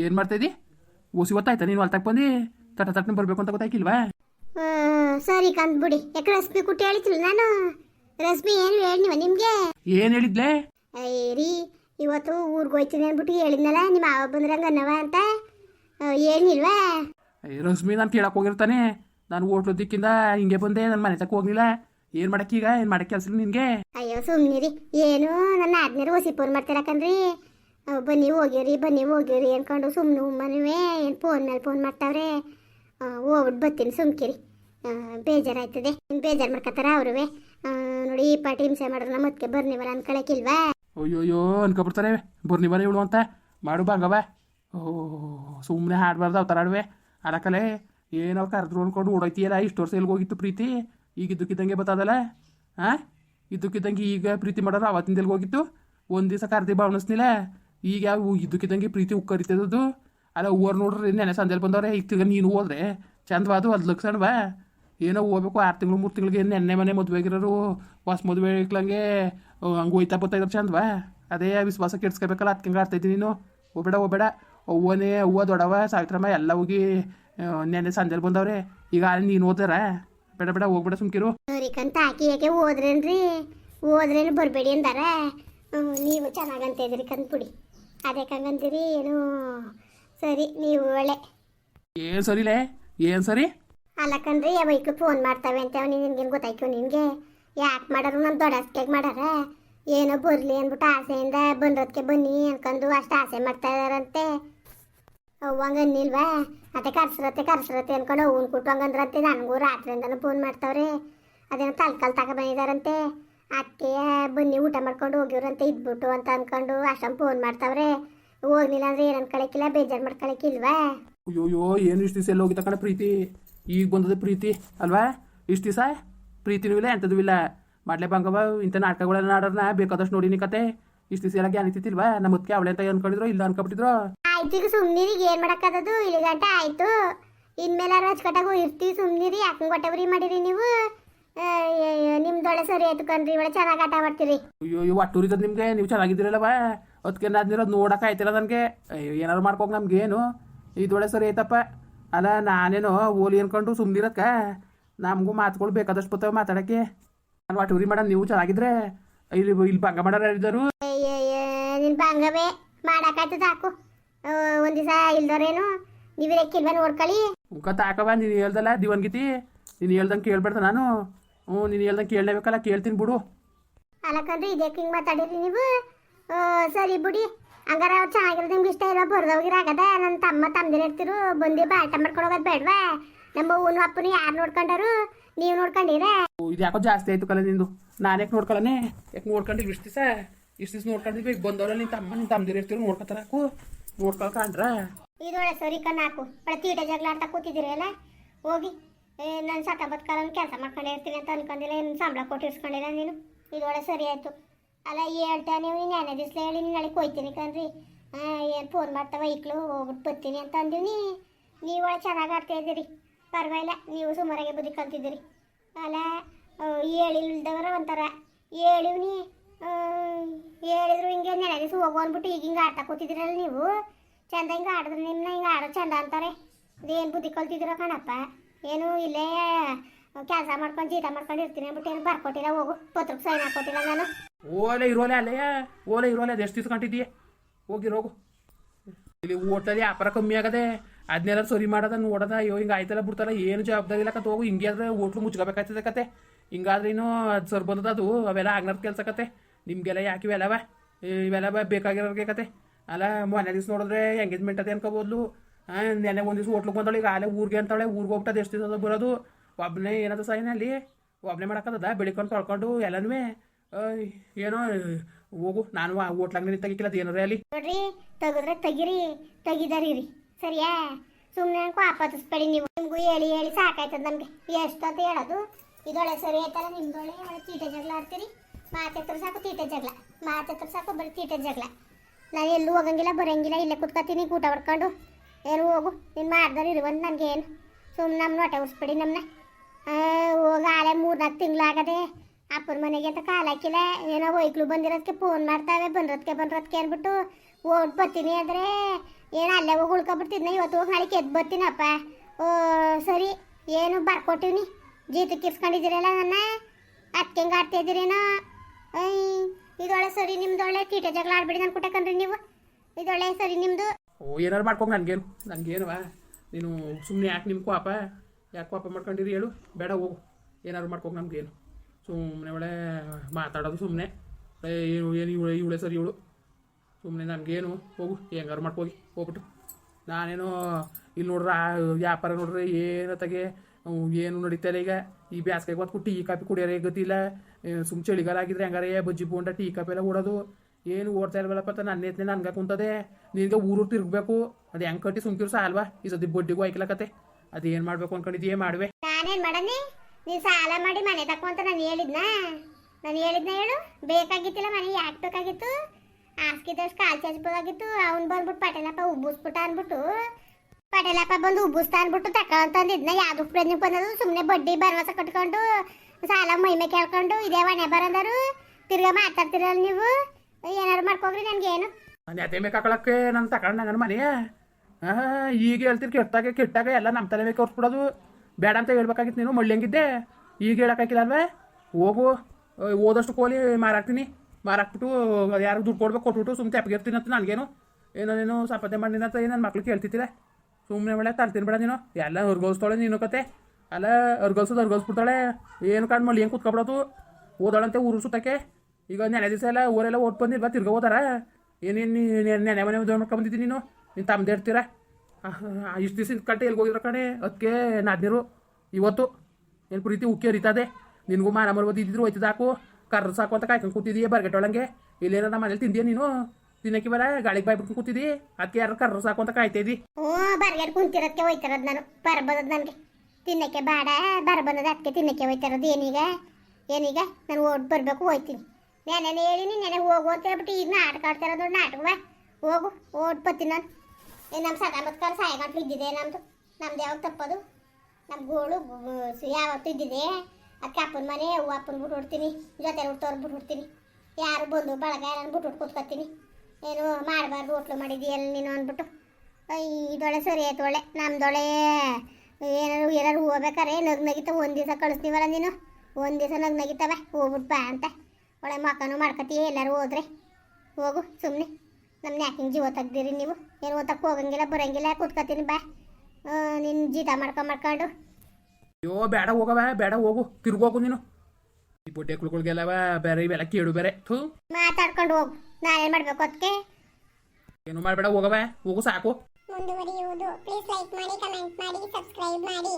ಏನು ಮಾಡ್ತಾಯಿದ್ದಿ ಓಸಿ ಗೊತ್ತಾಯ್ತಾ? ನೀನು ಅಲ್ತಾಕ್ ಬಂದಿ? ತಟ ತಟ್ಟನೆ ಬರಬೇಕು ಅಂತ ಗೊತ್ತಾಯ್ಕಿಲ್ವಾ? ಸರಿ ಕಂದ್ ಬಿಡಿ. ಯಾಕೆ ರಸ್ಮಿ ಕುಟ್ಟಿ ಹೇಳಿದ್ರು ನಾನು? ರಶ್ಮಿ ಏನು ಹೇಳಿವ ನಿಮಗೆ? ಏನು ಹೇಳಿದ್ಲೆ? ರೀ ಇವತ್ತು ಊರಿಗೆ ಹೋಯ್ತೀನಿ ಅಂದ್ಬಿಟ್ಟು ಹೇಳಿದ್ನಲ್ಲ ನಿಮ್ಮ ಅವ ಬಂದ್ರಂಗ ಅನ್ನವ ಅಂತ. ಹೇಳಿಲ್ವಾ ರಶ್ಮಿ ನಾನು ಕೇಳಕ್ಕೆ ಹೋಗಿರ್ತಾನೆ. ನಾನು ಹೋಟ್ಲು ದಿಕ್ಕಿಂದ ಹಿಂಗೆ ಬಂದೆ ನನ್ನ ಮನೆ ತಕ್ಕ ಹೋಗ್ಲಿಲ್ಲ. ಏನು ಮಾಡಕ್ಕೀಗ ಏನು ಮಾಡಕ್ಕೆ ಕೆಲಸ ನಿನಗೆ? ಅಯ್ಯೋ ಸುಮ್ಮನಿರಿ ಏನು ನನ್ನ ಆದ್ಮೇಲೆ ಓಸಿ ಫೋನ್ ಮಾಡ್ತೀರಕನ್ರಿ ಅವ್ ಬನ್ನಿ, ಹೋಗಿರಿ ಬನ್ನಿ, ಹೋಗಿರಿ ಅನ್ಕೊಂಡು ಸುಮ್ಮನೆ ಮನವೇ ಏನು ಫೋನ್ ಮೇಲೆ ಫೋನ್ ಮಾಡ್ತಾವ್ರೆ? ಹೋಗ್ಬಿಟ್ಟು ಬರ್ತೀನಿ, ಸುಮ್ಕಿರಿ. ಬೇಜಾರು ಬೇಜಾರಾಯ್ತದೆ. ಬೇಜಾರು ಮಾಡ್ಕೊತಾರ ಅವ್ರವೇ? ನೋಡಿ, ಈ ಪಾಟಿ ಹಿಂಸೆ ಮಾಡಿದ್ರೆ ಮತ್ತೆ ಬರ್ನಿವಲ್ಲ ಅನ್ಕೊಳಕಿಲ್ವಾ? ಅಯ್ಯೋಯ್ಯೋ, ಅನ್ಕೊಬಿಡ್ತಾರೆ. ಬರ್ನಿ ಬರ ಇವಳು ಅಂತ. ಮಾಡು ಬಂಗವ ಓ ಸುಮ್ಮನೆ ಹಾಡ್ಬಾರ್ದು ಅವ್ತಾರ ಆಡುವೆ. ಅಡಕಲೆ ಏನೋ ಕರೆದ್ರು ಅನ್ಕೊಂಡು ಓಡೋಯ್ತೀಯಲ್ಲ, ಇಷ್ಟು ವರ್ಷ ಎಲ್ಲಿ ಹೋಗಿತ್ತು ಪ್ರೀತಿ? ಈಗ ಇದ್ದಕ್ಕಿದ್ದಂಗೆ ಬರ್ತದಲ್ಲ ಹಾಂ ಇದ್ದಕ್ಕಿದ್ದಂಗೆ ಈಗ ಪ್ರೀತಿ ಮಾಡೋರು ಅವತ್ತಿಂದ ಎಲ್ಲಿ ಹೋಗಿತ್ತು? ಒಂದು ದಿವಸ ಕರ್ದಿ ಬಾವಣಿಸ್ನಿಲ್ಲ ಈಗ ಯಾವ ಇದಕ್ಕಿದ್ದಂಗೆ ಪ್ರೀತಿ ಉಕ್ಕರಿತದದು ಅಲ್ಲ ಊರ್ ನೋಡ್ರಿ ನೆನೆ ಸಂಜೆಲಿ ಬಂದವ್ರೆ ಈಗ ನೀನು ಹೋದ್ರೆ. ಚಂದವಾದು ಅದು ಲಕ್ಷಣವಾ ಏನೋ ಹೋಗ್ಬೇಕು, ಆರು ತಿಂಗಳು, ಮೂರು ತಿಂಗಳಿಗೆ ನೆನ್ನೆ ಮನೆ ಮದುವೆ ಆಗಿರೋರು, ಹೊಸ ಮದುವೆ ಇಕ್ಲಂಗೆ ಹಂಗೆ ಹೋಯ್ತಾ ಬರ್ತಾ ಇದ್ರೆ ಚಂದವಾ ಅದೇ ವಿಶ್ವಾಸ ಕೆಡ್ಸ್ಕೋಬೇಕಲ್ಲ ಹತ್ತು ತಿಂಗಳು ಆಡ್ತಾಯಿದ್ದೀನಿ ನೀನು. ಹೋಗ್ಬೇಡ ಹೋಗ್ಬೇಡ. ಅವ್ವನೇ, ಅವ್ವ ದೊಡವ, ಸಾವಿತ್ರಮ್ಮ, ಎಲ್ಲ ಹೋಗಿ ನೆನೆ ಸಂಜೆಲಿ ಬಂದವ್ರೆ. ಈಗ ನೀನು ಓದಾರ ಬೇಡ ಬೇಡ, ಹೋಗ್ಬೇಡ ಸುಮ್ಕಿರು. ಸರಿಕಂತ ಆಕಿ ಯಾಕೆ ಹೋದ್ರೇನ್ರಿ? ಹೋದ್ರೇನು ಬರಬೇಡಿ ಅಂದಾರ. ನೀವು ಚೆನ್ನಾಗಂತ ಇದ್ರಿ, ಕಂದ್ಬಿಡಿ. ಅದಕ್ಕೆ ಹಂಗಂತೀರಿ ಏನು ಸರಿ ನೀವು ಒಳ್ಳೆ. ಏನು ಸರಿಲೇ ಏನು ಸರಿ? ಅಲ್ಲ ಕಣ್ರಿ ಫೋನ್ ಮಾಡ್ತಾವೆ ಅಂತ ನಿನ್ಗೇನು ಗೊತ್ತಾಯ್ತು ನಿನಗೆ ಯಾಕೆ ಮಾಡಾರು ನಮ್ಮ ದೊಡ್ಡ ಅಸ್ಕೆಗೆ ಮಾಡಾರ ಏನೋ ಬರಲಿ ಅಂದ್ಬಿಟ್ಟು ಆಸೆಯಿಂದ ಬಂದೋದಕ್ಕೆ ಬನ್ನಿ ಅನ್ಕೊಂಡು ಅಷ್ಟು ಆಸೆ ಮಾಡ್ತಾ ಇದಾರಂತೆ. ಹಂಗೆ ಅನ್ನಿಲ್ವಾ? ಅದೇ ಕರ್ಸಿರತ್ತೆ ಕರ್ಸಿರತ್ತೆ ಅನ್ಕೊಂಡು ಅವ್ನು ಕುಟ್ಟು ಹಂಗಂದ್ರಂತೆ ನನಗೂ ರಾತ್ರಿಯಿಂದನೂ ಫೋನ್ ಮಾಡ್ತಾವ್ರೆ. ಅದೇನೋ ತಲ್ಕಲ್ ತಗ ಅಕ್ಕೆ ಬನ್ನಿ ಊಟ ಮಾಡ್ಕೊಂಡು ಹೋಗಿವ್ರಂತ ಇದ್ಬಿಟ್ಟು ಅಂತ ಅನ್ಕೊಂಡು ಅಷ್ಟೊಂದು ಫೋನ್ ಮಾಡ್ತಾವ್ರೆ. ಹೋಗ್ಲಿಲ್ಲ ಅಂದ್ರೆ ಏನು ಅನ್ಕೊಳಕಿಲ್ಲ ಬೇಜಾರು ಮಾಡ್ಕೊಳಕಿಲ್ವಾ? ಅಯ್ಯೋಯ್ಯೋ ಏನು ಇಷ್ಟು ದಿವಸ ಎಲ್ಲ ಹೋಗಿ ಕಣ ಪ್ರೀತಿ? ಈಗ ಬಂದದ ಪ್ರೀತಿ ಅಲ್ವಾ? ಇಷ್ಟು ದಿವಸ? ಪ್ರೀತಿನೂ ಇಲ್ಲ ಎಂಥದ್ದು ಇಲ್ಲ. ಮಾಡ್ಲೇ ಬಂಗವ ಇಂಥ ನಾಟಕಗಳೆಲ್ಲ ಆಡೋರ್ನ ಬೇಕಾದಷ್ಟು ನೋಡಿನಿ ಕತೆ ಇಷ್ಟು ದಿವಸ ಎಲ್ಲ ಗ್ಯಾನಿತಿಲ್ವಾ ನಮ್ಮ ಮುದ್ಕೆ ಅವಳೆ ಅಂತ ಅನ್ಕೊಂಡಿದ್ರು ಇಲ್ಲ ಅನ್ಕೊಬಿಟ್ಟಿದ್ರು. ಆಯ್ತು ಈಗ ಸುಮ್ನಿರಿಗೆ ಏನ್ ಮಾಡಕ್ಕದದು ಇಲ್ಲಿ ಗಂಟೆ ಆಯ್ತು. ಇನ್ಮೇಲೆ ಅಚ್ಚುಕಟ್ಟಾಗೂ ಇರ್ತೀವಿ ಸುಮ್ನಿರಿ ಯಾಕಂಗ್ ಹೊಟ್ಟೆವ್ರಿ ಮಾಡಿರಿ ನೀವು? ನಿಮ್ದೊಳೆ ಸರಿ ಆಯ್ತು ಕಣ್ರಿ ಒಳ್ಳೆ ಚೆನ್ನಾಗಿ ಆಟ ಆಡ್ತೀರಿ ಅಯ್ಯೋ ಇವ್ ಒಟ್ಟೂರಿದ್ದದ ನಿಮಗೆ? ನೀವು ಚೆನ್ನಾಗಿದ್ದೀರಲ್ಲವ ಅದಕ್ಕೆ ನಾದ್ನಿರೋದು ನೋಡಕ್ಕೆ ಆಯ್ತಿಲ್ಲ ನನಗೆ. ಅಯ್ಯೋ ಏನಾರು ಮಾಡ್ಕೋಗಿ ನಮ್ಗೇನು. ಇದೊಳೆ ಸರಿ ಐತಪ್ಪ ಅಲ್ಲ ನಾನೇನೋ ಓಲಿ ಅನ್ಕೊಂಡು ಸುಮ್ಮನಿರಕ್ಕ ನಮಗೂ ಮಾತುಗಳು ಬೇಕಾದಷ್ಟು ಬರ್ತವೆ ಮಾತಾಡೋಕ್ಕೆ. ನಾನು ಒಟ್ಟೂರಿ ಮಾಡೋಣ ನೀವು ಚೆನ್ನಾಗಿದ್ರೆ. ಇಲ್ಲಿ ಇಲ್ಲಿ ಭಂಗ ಮಾಡೋರು ಯಾರಿದ್ದಾರು ಅಯ್ಯಯ್ಯ ನಿನ್ ಬಂಗವೇ ಮಾಡಕ್ಕಾಯ್ತು ಸಾಕು. ಒಂದ್ ದಿವಸ ನೀವು ನೀವಿರಕ್ಕಿಲ್ವ ನೋಡ್ಕೊಳ್ಳಿ. ಮುಖ ತಾಕವ ನೀನು ಹೇಳ್ದಲ್ಲ ದಿವನ್ಗಿತಿ ನೀನು ಹೇಳ್ದಂಗೆ ಕೇಳ್ಬೇಡ್ದ ನಾನು. ಹ್ಞೂ ನೀನು ಹೇಳ್ದಂಗೆ ಕೇಳಲೇಬೇಕಲ್ಲ ಕೇಳ್ತೀನಿ ಬಿಡು. ಅಲ್ಲಕಂದ್ರೆ ಇದಕ್ಕೆ ಹಿಂಗೆ ಮಾತಾಡಿರಿ ನೀವು. ಸರಿ ಬಿಡಿ. ಹಂಗಾರ ಅವ್ರು ಚೆನ್ನಾಗಿರೋದು ನಿಮ್ಗೆ ಇಷ್ಟ ಇಲ್ಲ ಬರ್ದೋಗಿರಾಗದ ನನ್ನ ತಮ್ಮ ತಮ್ಮದಿರ ಇರ್ತಿರು ಬಂದು ಬಾಟ ಮಾಡ್ಕೊಂಡು ಹೋಗೋದು ಬೇಡವಾ? ನಮ್ಮ ಹೂನು ಅಪ್ಪನು ಯಾರು ನೋಡ್ಕೊಂಡಾರು? ನೀವು ನೋಡ್ಕೊಂಡಿರ? ಇದು ಯಾಕೋ ಜಾಸ್ತಿ ಆಯ್ತು ಕಲ ನಿಂದು. ನಾನು ಯಾಕೆ ನೋಡ್ಕೊಳ್ಳನೆ ಯಾಕೆ ನೋಡ್ಕೊಂಡು ಇಷ್ಟು ದಿವಸ? ಇಷ್ಟು ದಿವಸ ನೋಡ್ಕೊಂಡಿದ್ವಿ ಈಗ ಬಂದವ್ರಲ್ಲಿ ನಿನ್ನ ತಮ್ಮ ನಿನ್ನ ತಮ್ಮದಿರು ಇರ್ತಿರು ನೋಡ್ಕೊತಾರಾಕು ನೋಡ್ಕೊಳ್ಕಂಡ್ರ ಇದೊಳೆ ಸರಿ ಕಣ್ಣಾಕು ತೀಟ ಜಗಳ ಆಡ್ತಾ ಕೂತಿದ್ದೀರಲ್ಲ ಹೋಗಿ. ನಾನು ಸಾಕ ಬದುಕಲ್ಲ ಕೆಲಸ ಮಾಡ್ಕೊಂಡಿರ್ತೀನಿ ಅಂತ ಅನ್ಕೊಂಡಿಲ್ಲ. ಏನು ಸಂಬಳ ಕೊಟ್ಟಿರ್ಸ್ಕೊಂಡಿಲ್ಲ ನೀನು. ಇದೊಳೆ ಸರಿ ಆಯಿತು. ಅಲ್ಲ ಹೇಳ್ತಾ ನೀವು ನೀನು ದಿವ್ಸ ಹೇಳಿ ನಾಳೆ ಕೊಯ್ತೀನಿ ಕಣ್ರಿ. ಏನು ಫೋನ್ ಮಾಡ್ತಾವ ಇಕ್ಳು ಹೋಗ್ಬಿಟ್ಟು ಬರ್ತೀನಿ ಅಂತ ಅಂದೀವಿ ನೀವು ಒಳ್ಳೆ ಚೆನ್ನಾಗಿ ಆಡ್ತಾ ಇದ್ದೀರಿ. ಪರವಾಗಿಲ್ಲ, ನೀವು ಸುಮಾರಾಗೆ ಬುದ್ಧಿ ಕಲ್ತಿದ್ದೀರಿ. ಅಲ್ಲ ಹೇಳಿಲ್ದವ್ರ ಒಂಥರ. ಹೇಳಿವ್ನಿ ಹೇಳಿದ್ರು ಹಿಂಗೆ ನೆನೆ ದಿವ್ಸ ಹೋಗು ಅಂದ್ಬಿಟ್ಟು ಈಗ ಹಿಂಗೆ ಆಡ್ತಾ ಕೂತಿದ್ದೀರಲ್ಲ ನೀವು. ಚಂದ ಹಿಂಗೆ ಆಡಿದ್ರೆ ನಿಮ್ಮನ್ನ ಹಿಂಗೆ ಆಡೋ ಚಂದ ಅಂತಾರೆ. ಅದೇನು ಬುದ್ಧಿ ಕಲ್ತಿದ್ದೀರೋ ಕಣಪ್ಪ. ಏನು ಇಲ್ಲೇ, ಕೆಲಸ ಮಾಡ್ಕೊಂಡು ಜೀತ ಮಾಡ್ಕೊಂಡು ಇರ್ತೀನಿ ಅಂದ್ಬಿಟ್ಟು ಏನು ಬರ್ಕೊಟ್ಟಿಲ್ಲ, ಹೋಗು. ಪತ್ರಕ್ಕೆ ಸೈನ್ ಹಾಕೊಟ್ಟಿಲ್ಲ ನಾನು. ಓಲೆ ಇರೋಲೆ ಅಲ್ಲೇ, ಓಲೆ ಇರೋಲೆ ಅದು ಎಷ್ಟು ದಿವಸ ಕಂಟಿದ್ದೀಯ ಹೋಗಿರೋಗು ಇಲ್ಲಿ ಹೋಟ್ಲಲ್ಲಿ ವ್ಯಾಪಾರ ಕಮ್ಮಿ ಆಗದೆ ಅದನ್ನೆಲ್ಲ ಸರಿ ಮಾಡೋದ, ನೋಡೋದ, ಅಯ್ಯೋ, ಹಿಂಗೆ ಆಯ್ತಲ್ಲ ಬಿಡ್ತಾರ ಏನು ಜವಾಬ್ದಾರಿ ಇಲ್ಲ ಕತೆ ಹೋಗು. ಹಿಂಗೆ ಆದ್ರೆ ಹೋಟ್ಲು ಮುಚ್ಕೋಬೇಕಾಗ್ತದೆ ಕತೆ. ಹಿಂಗಾದ್ರೆ ಇನ್ನೂ ಅದು ಸರ್ ಬಂದದ ಅದು, ಅವೆಲ್ಲ ಆಗ್ನದ ಕೆಲಸ ಕತೆ. ನಿಮಗೆಲ್ಲ ಯಾಕೆ ಇವೆಲ್ಲವ? ಇವೆಲ್ಲ ಬೇಕಾಗಿರೋರ್ಗೆ ಕತೆ. ಅಲ್ಲ, ಮೊನ್ನೆ ದಿವ್ಸ ನೋಡಿದ್ರೆ ಎಂಗೇಜ್ಮೆಂಟ್ ಅದೇ ಅನ್ಕೋಬೋದ್ಲು ನೆನೆ ಒಂದು ಹೋಟ್ಲಕ್ಕೆ ಹೋಟ್ಲಿಗೆ ಬಂದವಳು ಈಗ ಊರಿಗೆ ಅಂತಾಳೆ, ಊರಿಗೆ ಹೋಗ್ಬಿಟ್ಟದ ಎಷ್ಟು ದಿವಸ ಬರೋದು. ಒಬ್ಬನೇ ಏನದ ಸೈನ್ ಅಲ್ಲಿ ಒಬ್ಬನೇ ಮಾಡಕ್ಕದ ಬೆಳಿಕೊಂಡು ತೊಳ್ಕೊಂಡು ಎಲ್ಲನೂ ಏನೋ, ಹೋಗು, ನಾನು ಹೋಟ್ಲಾಗ ತೆಗಿಕಿಲ್ಲ, ಅದು ಏನಾರೇ ಅಲ್ಲಿ. ನೋಡ್ರಿ, ತೆಗೆದ್ರೆ ತೆಗಿರಿ ತೆಗಿದಾರಿರಿ ಸರಿಯಾ? ಸುಮ್ಮನೆ ಆಪತ್ತಿಸ್ಬೇಡಿ ನೀವು. ನಿಮಗೂ ಹೇಳಿ ಹೇಳಿ ಸಾಕಾಯ್ತದ ನಮಗೆ. ಎಷ್ಟು ಅಂತ ಹೇಳೋದು. ಇದೊಳೆ ಸರಿ ಆಯ್ತಲ್ಲ ನಿಮ್ದೊಳೆ ತೀಟೆ ಜಗಳ ಆಡ್ತೀರಿ. ಮಾತೆತ್ರ ಸಾಕು ತೀಟೆ ಜಗಳ. ಮಾತೆತ್ರ ಸಾಕು ಬರೀ ತೀಟೆ ಜಗಳ. ನಾನು ಎಲ್ಲೂ ಹೋಗಂಗಿಲ್ಲ, ಬರಂಗಿಲ್ಲ, ಇಲ್ಲೇ ಕುತ್ಕೊತೀನಿ, ಊಟ ಹೊಡ್ಕೊಂಡು ಏನು ಹೋಗು, ನೀನು ಮಾಡ್ದಾರ ಇರುವಂತ ನನಗೆ ಏನು? ಸುಮ್ಮನೆ ನಮ್ಮನ್ನ ನೋಟೆ ಉಡ್ಸ್ಬಿಡಿ ನಮ್ಮನ್ನ ಹೋಗ, ಆಲೆ ಮೂರ್ನಾಲ್ಕು ತಿಂಗಳಾಗದೆ ಅಪ್ಪನ ಮನೆಗೆ ಅಂತ ಕಾಲ್ ಹಾಕಿಲ್ಲ. ಏನೋ ವೈಕ್ಳು ಬಂದಿರೋದಕ್ಕೆ ಫೋನ್ ಮಾಡ್ತಾವೆ ಬಂದಿರೋದಕ್ಕೆ ಬಂದಿರೋದಕ್ಕೆ ಅಂದ್ಬಿಟ್ಟು ಓಡ್ ಬರ್ತೀನಿ ಅಂದ್ರೆ ಏನು ಅಲ್ಲೇ ಹೋಗಿ ಉಳ್ಕೊಬಿಡ್ತಿದ್ನ? ಇವತ್ತು ಹೋಗಿ ನಾಳೆ ಎದ್ದು ಬರ್ತೀನಪ್ಪ. ಓ, ಸರಿ, ಏನು ಬರ್ಕೊಟ್ಟಿವ್ನಿ? ಜೀತಕ್ಕೆ ಇರ್ಸ್ಕೊಂಡಿದ್ದೀರಲ್ಲ ನನ್ನ? ಅತ್ಕೆಂಗೆ ಆಡ್ತಾ ಇದ್ದೀರೇನೋ? ಐ, ಇದೊಳ್ಳೆ ಸರಿ ನಿಮ್ದೊಳ್ಳೆ ಕೀಟ ಜಗಳ ಆಡ್ಬಿಡಿ ನಾನು ಕುಟಕನ್ರಿ ನೀವು. ಇದೊಳ್ಳೆ ಸರಿ ನಿಮ್ಮದು ಓ ಏನಾರು ಮಾಡ್ಕೊಂಡು ನನಗೇನು ನನಗೇನವ ನೀನು ಸುಮ್ಮನೆ ಯಾಕೆ ನಿಮ್ಮ ಕೋಪ? ಯಾಕೆ ಕೋಪ ಮಾಡ್ಕೊಂಡಿರಿ ಹೇಳು. ಬೇಡ, ಹೋಗು. ಏನಾರು ಮಾಡ್ಕೊಂಡು ನಮಗೇನು. ಸುಮ್ಮನೆ ಒಳ್ಳೆ ಮಾತಾಡೋದು ಸುಮ್ಮನೆ ಏನು ಏನು ಇವಳೆ ಇವಳೆ ಸರಿ ಇವಳು. ಸುಮ್ಮನೆ ನನಗೇನು ಹೋಗು ಹೆಂಗಾರು ಮಾಡ್ಕೋಗಿ ಹೋಗ್ಬಿಟ್ಟು. ನಾನೇನು ಇಲ್ಲಿ ನೋಡ್ರೆ, ವ್ಯಾಪಾರ ಏನು ತಗೆ ಏನು ನಡೀತಾರೆ ಈಗ. ಈ ಬ್ಯಾಸ್ಗೆಗೆ ಹೊತ್ತು ಟೀ ಕಾಪಿ ಕುಡಿಯೋರೇ ಗೊತ್ತಿಲ್ಲ ಸುಮ್ಮನೆ ಚಳಿಗಾಲ ಆಗಿದ್ರೆ ಹೆಂಗಾರೆ ಬಜ್ಜಿ ಬೋಂಡ, ಟೀ ಕಾಪಿ ಎಲ್ಲ ಓಡೋದು. ಏನು ಓಡ್ತಾ ಇಲ್ವಲ್ಲಪ್ಪ ನನ್ನ ಎತ್ತಿನ ನನ್ಗೆ ಕುಂತದೆ. ನಿನಗೆ ಊರು ತಿರುಗಬೇಕು. ಅದು ಹೆಂಗೆ ಕಟ್ಟಿ ಸುಮ್ಕಿರು ಸಾಲ್ವಾ? ಈ ಸದ್ಯ ಬಡ್ಡಿಗೂ ಏನ್ ಅದೇನು ಮಾಡಬೇಕು ಅನ್ಕೊಂಡಿದ್ದೀಯ ಮಾಡುವೆ? ನಾನೇನ್ ಮಾಡನಿ ನೀ ಸಾಲ ಮಾಡಿ ಮನೆ ತಕೊ ಅಂತ ನಾನು ಹೇಳಿದ್ನ? ನಾನು ಹೇಳಿದ್ನ ಹೇಳು? ಬೇಕಾಗಿತ್ತಿಲ್ಲ ಮನೆ, ಯಾಕೆ ಬೇಕಾಗಿತ್ತು? ಆಸ್ಕಿದಷ್ಟು ಕಾಲ್ ಚಾಚ್ಬೋದಾಗಿತ್ತು. ಅವ್ನು ಬಂದ್ಬಿಟ್ಟು ಪಟೇಲಪ್ಪ ಉಬ್ಬಿಸ್ಬಿಟ್ಟ ಅಂದ್ಬಿಟ್ಟು. ಪಟೇಲಪ್ಪ ಬಂದು ಉಬ್ಬಿಸ್ತಾ ಅಂದ್ಬಿಟ್ಟು ತಕ ಅಂತಂದಿದ್ನ ಯಾವ್ದು ಪ್ರಜ್ಞೆ ಬಂದದು ಸುಮ್ಮನೆ ಬಡ್ಡಿ ಭರವಸ ಕಟ್ಕೊಂಡು, ಸಾಲ ಮೈಮೆ ಕೇಳ್ಕೊಂಡು, ಇದೇ ಮನೆ ಬರಂದರು. ತಿರ್ಗಾ ಮಾತಾಡ್ತಿರಲ್ಲ ನೀವು? ಏನಾರು ಮಾಡ್ಕೊಬ್ರಿ ನನ್ಗೆ ಏನು? ಅದೇ ಬೇಕಾಕೊಳಕ್ಕೆ ನಾನು ತಗೊಂಡು ನನ್ನ ಮನೆ. ಈಗ ಹೇಳ್ತೀರಿ ಕೆಟ್ಟಾಗ ಕೆಟ್ಟಾಗ ಎಲ್ಲ ನಮ್ಮ ತಲೆ ಬೇಕು ಹೊರ್ಸ್ಬಿಡೋದು ಬೇಡ ಅಂತ ಹೇಳ್ಬೇಕಾಗಿತ್ತು ನೀನು ಮಳ್ಳಂಗಿದ್ದೆ ಈಗ ಹೇಳೋಕ್ಕಾಗಿಲ್ಲ ಅಲ್ವೇ ಹೋಗು ಓದಷ್ಟು ಕೋಲಿ ಮಾರಾಕ್ತೀನಿ. ಮಾರಾಕ್ಬಿಟ್ಟು ಯಾರು ದುಡ್ಡು ಕೊಡ್ಬೇಕು, ಕೊಟ್ಬಿಟ್ಟು ಸುಮ್ಮನೆ ತೆಪ್ಪಗಿರ್ತೀನಿ ಅಂತ ನನಗೇನು? ಏನೋ ನೀನು ಸಂಪಾದನೆ ಮಾಡಿನ ಅಂತ ನನ್ನ ಮಕ್ಳು ಕೇಳ್ತಿತ್ತಿಲ್ಲ ಸುಮ್ಮನೆ ಒಳ್ಳೆ ತರ್ತೀನಿ ಬೇಡ ನೀನು. ಎಲ್ಲ ಹೊರ್ಗೋಸ್ತಾಳೆ ನೀನು ಕತೆ. ಅಲ್ಲ ಅರ್ಗಲ್ಸೋದು ಅರ್ಗಲ್ಸ್ಬಿಡ್ತಾಳೆ ಏನು ಕಾಣ್ ಮಳ್ಳಿ ಹೆಂಗೆ ಕುತ್ಕೊಬಿಡೋದು? ಓದಾಳಂತೆ ಊರು ಸುತ್ತಕ್ಕೆ. ಈಗ ನೆನೆ ದಿವಸ ಎಲ್ಲ ಊರೆಲ್ಲ ಓಟ್ ಬಂದಿಲ್ವಾ ತಿರ್ಗ ಹೋದಾರ? ಏನೇನು ನೆನೆ ಮನೆ ಮಾಡ್ಕೊಂಡ್ ಬಂದಿದ್ದೀನಿ ನೀನು? ನೀನು ತಮ್ಮದೇ ಇರ್ತೀರ ಇಷ್ಟು ದಿವಸ ಕಟ್ಟೆ ಎಲ್ಲಿ ಹೋಗಿದ್ರ ಕಣೆ? ಅದಕ್ಕೆ ನಾದಿರು ಇವತ್ತು ಏನು ಪ್ರೀತಿ ಉಕ್ಕಿ ಹರಿತದೆ? ನಿನಗೂ ಮಾನ ಮರ್ಬೋದು ಇದ್ದಿದ್ರು ಹೋಯ್ತದ ಹಾಕು ಕರ್ರ ಸಾಕು ಅಂತ ಕಾಯ್ಕೊಂಡು ಕೂತಿದ್ದೀಯ ಬರ್ಗೆಟ್ಟೊಳಂಗೆ ಇಲ್ಲೇನೋ ನಮ್ಮ ಮನೇಲಿ ತಿಂದಿಯ ನೀನು? ತಿನ್ನಕ್ಕೆ ಬರ ಗಾಳಿಗೆ ಬಾಯ್ ಬಿಟ್ಕೊಂಡು ಕೂತಿದ್ದಿ ಅದಕ್ಕೆ ಯಾರು ಕರ್ರ ಸಾಕು ಅಂತ ಕಾಯ್ತಾ ಇದ್ದಿ? ಹ್ಞೂ ಬರ್ಗೇಟ್ ಕುಂತಿರೋದಕ್ಕೆ ಹೋಯ್ತಿರೋದು ನಾನು. ಬರ್ಬಂದದ್ ನನಗೆ. ತಿನ್ನಕ್ಕೆ ಬೇಡ ಬರ್ಬಂದದ ಅದಕ್ಕೆ ತಿನ್ನಕ್ಕೆ ಹೋಯ್ತಿರೋದು. ಏನೀಗ? ಏನೀಗ? ನಾನು ಓಟ್ ಬರಬೇಕು, ಹೋಯ್ತೀನಿ. ನೆನೆ ಹೇಳಿನಿ ನೆನೆ ಹೋಗು ಅಂತ ಹೇಳ್ಬಿಟ್ಟು ಈಗ ನಾಟಕ ಆಡ್ತಿರೋದು ನೋಡಿ, ನಾಟಕವ? ಹೋಗು ಬರ್ತೀನಿ ನಾನು. ನಮ್ಮ ಸಕಾಮತ್ಕಾಲ ಸಾಯಗಂಟ್ಲು ಇದ್ದಿದೆ ನಮ್ಮದು ನಮ್ದು. ಯಾವಾಗ ತಪ್ಪದು? ನಮ್ಮ ಗೋಳು ಯಾವತ್ತು ಇದ್ದಿದೆ ಅದಕ್ಕೆ ಅಪ್ಪನ ಮನೆ, ಅವ್ವ ಅಪ್ಪನ ಬಿಟ್ಟು ಹೊಡ್ತೀನಿ ಜೊತೆ ಹುಡ್ತವ್ರು ಬಿಟ್ಟು ಹೊಡ್ತೀನಿ ಯಾರು ಬಂದು ಬಳಗ ಯಾರು ಬಿಟ್ಟು ಹೊಟ್ಟು ಕೂತ್ಕೊತೀನಿ ಏನು ಮಾಡಬಾರ್ದು, ಹೋಟ್ಲು ಮಾಡಿದೀಯಲ್ಲ ನೀನು ಅಂದ್ಬಿಟ್ಟು. ಇದೊಳೆ ಸರಿ ಆಯ್ತು, ಒಳ್ಳೆ. ನಮ್ದೊಳೆ ಏನಾರು ಏನಾರು ಹೋಗ್ಬೇಕಾರೆ ನಗ್ ನಗಿತ ಒಂದು ದಿವಸ ಕಳಿಸ್ತೀವಲ್ಲ ನೀನು? ಒಂದು ದಿವಸ ನಗ್ ನಗಿತವೆ ಹೋಗ್ಬಿಟ್ಟು ಬಾ ಅಂತ. ಒಳ್ಳೆ ಮಕ್ಕನು ಮಾಡ್ಕೊತೀಯ ಎಲ್ಲರೂ ಹೋದ್ರೆ. ಹೋಗು ಸುಮ್ಮನೆ ನಮ್ಮ ಯಾಕೆ ಜೀವ ತೆಗ್ದಿರಿ ನೀವು? ಏನು ಓದಕ್ಕೆ ಹೋಗಂಗಿಲ್ಲ ಬರಂಗಿಲ್ಲ ಕೂತ್ಕೊತೀನಿ ಬಾ. ನಿನ್ನ ಜೀತ ಮಾಡ್ಕೊ ಮಾಡ್ಕೊಂಡು. ಅಯ್ಯೋ ಬೇಡ ಹೋಗವ ಬೇಡ ಹೋಗು. ತಿರ್ಗೋಗು ನೀನು. ಈ ಪೊಟ್ಟೆಕ್ಳುಗಳಿಗೆಲ್ಲವ ಬೇರೆ ಇವೆಲ್ಲ ಕೇಳು ಬೇರೆ. ಥೂ. ಮಾತಾಡ್ಕೊಂಡು ಹೋಗು. ನಾನೇನು ಮಾಡಬೇಕು ಅದಕ್ಕೆ ಏನು ಮಾಡಬೇಡ ಹೋಗವ ಹೋಗು ಸಾಕು. ಮುಂದುವರಿಯುವುದು. ಪ್ಲೀಸ್ ಲೈಕ್ ಮಾಡಿ ಕಮೆಂಟ್ ಮಾಡಿ ಸಬ್ಸ್ಕ್ರೈಬ್ ಮಾಡಿ.